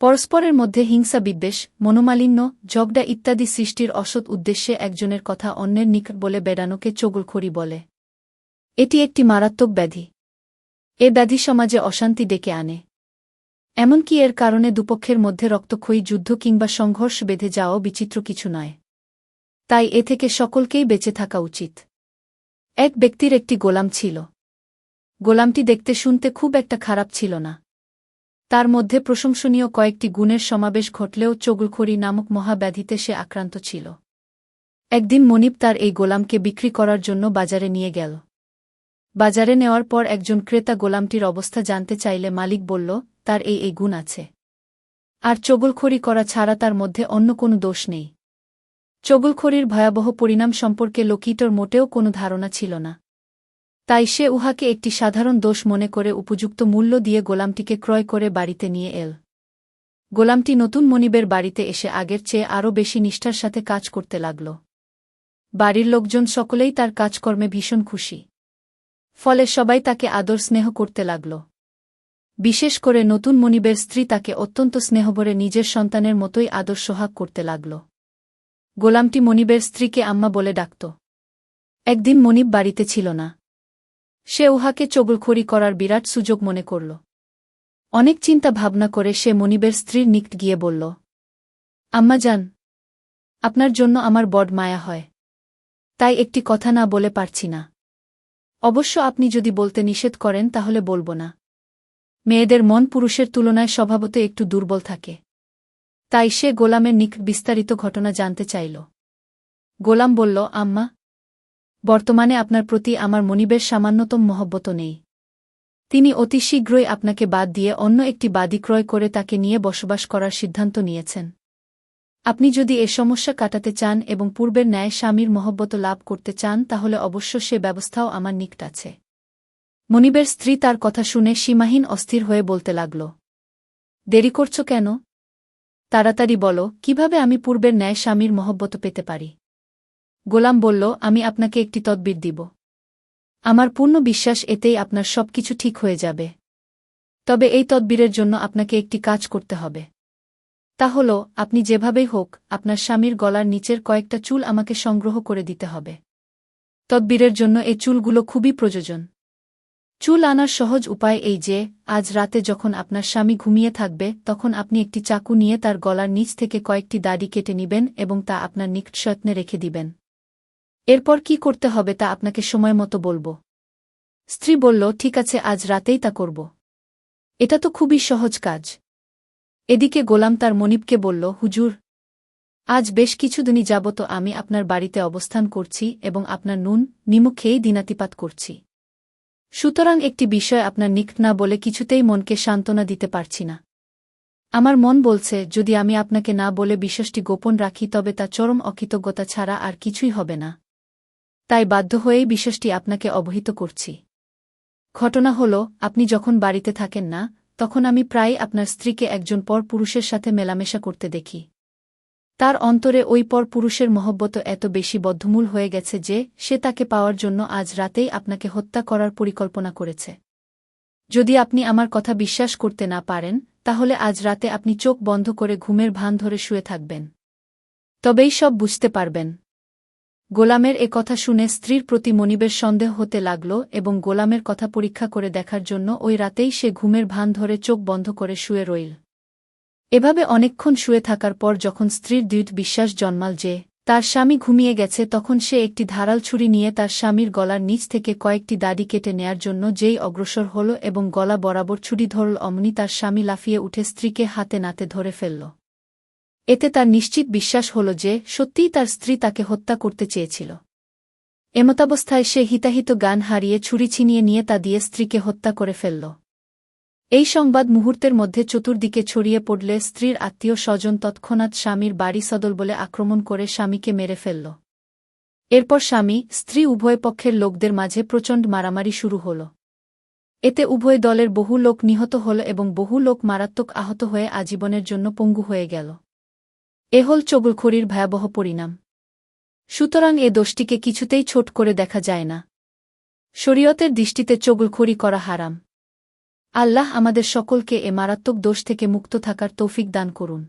পরস্পরের মধ্যে হিংসা বিদ্বেষ, মনোমালিন্য, ঝগড়া ইত্যাদি সৃষ্টির অসৎ উদ্দেশ্যে একজনের কথা অন্যের নিকট বলে বেড়ানোকে চগুলখড়ি বলে। এটি একটি মারাত্মক ব্যাধি। এ ব্যাধি সমাজে অশান্তি ডেকে আনে। এমনকি এর কারণে দুপক্ষের মধ্যে রক্তক্ষয়ী যুদ্ধ কিংবা সংঘর্ষ বেঁধে যাওয়াও বিচিত্র কিছু নয়। তাই এ থেকে সকলকেই বেঁচে থাকা উচিত। এক ব্যক্তির একটি গোলাম ছিল। গোলামটি দেখতে শুনতে খুব একটা খারাপ ছিল না। তার মধ্যে প্রশংসনীয় কয়েকটি গুণের সমাবেশ ঘটলেও চগুলখড়ি নামক মহাব্যাধিতে সে আক্রান্ত ছিল। একদিন মনিব তার এই গোলামকে বিক্রি করার জন্য বাজারে নিয়ে গেল। বাজারে নেওয়ার পর একজন ক্রেতা গোলামটির অবস্থা জানতে চাইলে মালিক বলল, তার এই এই গুণ আছে। আর চগুলখড়ি করা ছাড়া তার মধ্যে অন্য কোনো দোষ নেই। চগুলখড়ির ভয়াবহ পরিণাম সম্পর্কে লোকিটোর মোটেও কোনো ধারণা ছিল না। তাই সে উহাকে একটি সাধারণ দোষ মনে করে উপযুক্ত মূল্য দিয়ে গোলামটিকে ক্রয় করে বাড়িতে নিয়ে এল। গোলামটি নতুন মনিবের বাড়িতে এসে আগের চেয়ে আরও বেশি নিষ্ঠার সাথে কাজ করতে লাগল। বাড়ির লোকজন সকলেই তার কাজকর্মে ভীষণ খুশি। ফলে সবাই তাকে আদর স্নেহ করতে লাগল। বিশেষ করে নতুন মনিবের স্ত্রী তাকে অত্যন্ত স্নেহভরে নিজের সন্তানের মতোই আদর সোহাগ করতে লাগল। গোলামটি মনিবের স্ত্রীকে আম্মা বলে ডাকত। একদিন মনিব বাড়িতে ছিল না। সে উহাকে চগুলখড়ি করার বিরাট সুযোগ মনে করল। অনেক চিন্তা ভাবনা করে সে মনিবের স্ত্রীর নিকট গিয়ে বলল, আম্মা যান, আপনার জন্য আমার বড মায়া হয়, তাই একটি কথা না বলে পারছি না। অবশ্য আপনি যদি বলতে নিষেধ করেন তাহলে বলব না। মেয়েদের মন পুরুষের তুলনায় স্বভাবত একটু দুর্বল থাকে। তাই সে গোলামের নিক বিস্তারিত ঘটনা জানতে চাইল। গোলাম বলল, আম্মা বর্তমানে আপনার প্রতি আমার মনিবের সামান্যতম মহব্বত নেই। তিনি অতি শীঘ্রই আপনাকে বাদ দিয়ে অন্য একটি বাদী ক্রয় করে তাকে নিয়ে বসবাস করার সিদ্ধান্ত নিয়েছেন। আপনি যদি এ সমস্যা কাটাতে চান এবং পূর্বের ন্যায় স্বামীর মহব্বত লাভ করতে চান, তাহলে অবশ্য সে ব্যবস্থাও আমার নিকট আছে। মনিবের স্ত্রী তার কথা শুনে সীমাহীন অস্থির হয়ে বলতে লাগল, দেরি করছ কেন? তাড়াতাড়ি বলো, কীভাবে আমি পূর্বের ন্যায় স্বামীর মহব্বত পেতে পারি? গোলাম বলল, আমি আপনাকে একটি তদবির দিব। আমার পূর্ণ বিশ্বাস, এতেই আপনার সব কিছু ঠিক হয়ে যাবে। তবে এই তদবিরের জন্য আপনাকে একটি কাজ করতে হবে। তা হল, আপনি যেভাবেই হোক, আপনার স্বামীর গলার নিচের কয়েকটা চুল আমাকে সংগ্রহ করে দিতে হবে। তদবিরের জন্য এ চুলগুলো খুবই প্রয়োজন। চুল আনার সহজ উপায় এই যে, আজ রাতে যখন আপনার স্বামী ঘুমিয়ে থাকবে, তখন আপনি একটি চাকু নিয়ে তার গলার নিচ থেকে কয়েকটি দাড়ি কেটে নিবেন এবং তা আপনার নিকট যত্নে রেখে দিবেন। এরপর কি করতে হবে তা আপনাকে সময় মতো বলব। স্ত্রী বলল, ঠিক আছে, আজ রাতেই তা করব। এটা তো খুবই সহজ কাজ। এদিকে গোলাম তার মনিবকে বলল, হুজুর, আজ বেশ কিছুদিনই যাবত আমি আপনার বাড়িতে অবস্থান করছি এবং আপনার নুন, নিমু খেয়েই দিনাতিপাত করছি। সুতরাং একটি বিষয় আপনার নিকট না বলে কিছুতেই মনকে সান্ত্বনা দিতে পারছি না। আমার মন বলছে, যদি আমি আপনাকে না বলে বিশ্বাসটি গোপন রাখি তবে তা চরম অকৃতজ্ঞতা ছাড়া আর কিছুই হবে না। তাই বাধ্য হয়েই বিশ্বাসটি আপনাকে অবহিত করছি। ঘটনা হল, আপনি যখন বাড়িতে থাকেন না, তখন আমি প্রায় আপনার স্ত্রীকে একজন পর পুরুষের সাথে মেলামেশা করতে দেখি। তার অন্তরে ওই পর পুরুষের মহব্বত এত বেশি বদ্ধমূল হয়ে গেছে যে, সে তাকে পাওয়ার জন্য আজ রাতেই আপনাকে হত্যা করার পরিকল্পনা করেছে। যদি আপনি আমার কথা বিশ্বাস করতে না পারেন, তাহলে আজ রাতে আপনি চোখ বন্ধ করে ঘুমের ভান ধরে শুয়ে থাকবেন। তবেই সব বুঝতে পারবেন। গোলামের এ কথা শুনে স্ত্রীর প্রতি মনিবের সন্দেহ হতে লাগল এবং গোলামের কথা পরীক্ষা করে দেখার জন্য ওই রাতেই সে ঘুমের ভান ধরে চোখ বন্ধ করে শুয়ে রইল। এভাবে অনেকক্ষণ শুয়ে থাকার পর যখন স্ত্রীর দৃঢ় বিশ্বাস জন্মাল যে তার স্বামী ঘুমিয়ে গেছে তখন সে একটি ধারাল ছুরি নিয়ে তার স্বামীর গলার নিচ থেকে কয়েকটি দাড়ি কেটে নেয়ার জন্য যেই অগ্রসর হল এবং গলা বরাবর ছুরি ধরল অমনি তার স্বামী লাফিয়ে উঠে স্ত্রীকে হাতে নাতে ধরে ফেলল। এতে তার নিশ্চিত বিশ্বাস হল যে সত্যিই তার স্ত্রী তাকে হত্যা করতে চেয়েছিল। এমতাবস্থায় সে হিতাহিত গান হারিয়ে ছুরি ছিনিয়ে নিয়ে তা দিয়ে স্ত্রীকে হত্যা করে ফেলল। এই সংবাদ মুহূর্তের মধ্যে চতুর্দিকে ছড়িয়ে পড়লে স্ত্রীর আত্মীয় স্বজন তৎক্ষণাৎ স্বামীর বাড়ি সদল বলে আক্রমণ করে স্বামীকে মেরে ফেলল। এরপর স্বামী, স্ত্রী উভয় পক্ষের লোকদের মাঝে প্রচণ্ড মারামারি শুরু হল। এতে উভয় দলের বহু লোক নিহত হল এবং বহু লোক মারাত্মক আহত হয়ে আজীবনের জন্য পঙ্গু হয়ে গেল। এ হল চগুলখড়ির ভয়াবহ পরিণাম। সুতরাং এ দোষটিকে কিছুতেই ছোট করে দেখা যায় না। শরীয়তের দৃষ্টিতে চগুলখড়ি করা হারাম। আল্লাহ আমাদের সকলকে এ মারাত্মক দোষ থেকে মুক্ত থাকার তৌফিক দান করুন।